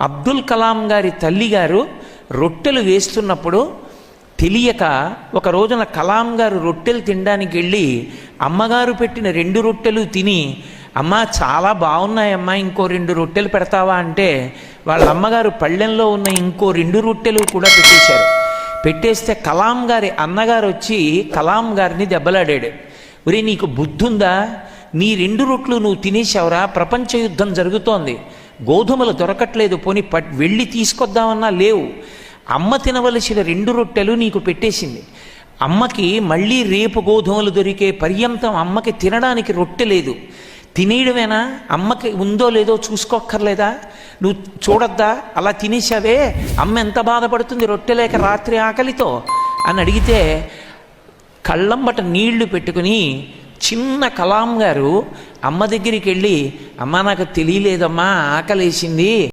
అబ్దుల్ కలాం గారి తల్లిగారు రొట్టెలు వేస్తున్నప్పుడు తెలియక ఒక రోజున కలాం గారు రొట్టెలు తినడానికి వెళ్ళి అమ్మగారు పెట్టిన రెండు రొట్టెలు తిని అమ్మా చాలా బాగున్నాయమ్మా ఇంకో రెండు రొట్టెలు పెడతావా? అంటే వాళ్ళ అమ్మగారు పళ్ళెంలో ఉన్న ఇంకో రెండు రొట్టెలు కూడా పెట్టేశారు. పెట్టేస్తే కలాం గారి అన్నగారు వచ్చి కలాం గారిని దెబ్బలాడాడు. ఒరే నీకు బుద్ధుందా? నీ రెండు రొట్లు నువ్వు తినేసావురా ప్రపంచ యుద్ధం జరుగుతోంది. గోధుమలు దొరకట్లేదు పోని పట్ వెళ్ళి తీసుకొద్దామన్నా లేవు. అమ్మ తినవలసిన రెండు రొట్టెలు నీకు పెట్టేసింది. అమ్మకి మళ్ళీ రేపు గోధుమలు దొరికే పర్యంతం అమ్మకి తినడానికి రొట్టె లేదు. తినేయడమేనా? అమ్మకి ఉందో లేదో చూసుకోక్కర్లేదా? నువ్వు చూడొద్దా? అలా తినేసావే అమ్మ ఎంత బాధపడుతుంది రొట్టె లేక రాత్రి ఆకలితో? అని అడిగితే కళ్ళంబట నీళ్ళు పెట్టుకుని చిన్న కలాం గారు అమ్మ దగ్గరికి వెళ్ళి అమ్మ నాకు తెలియలేదమ్మా ఆకలేసింది.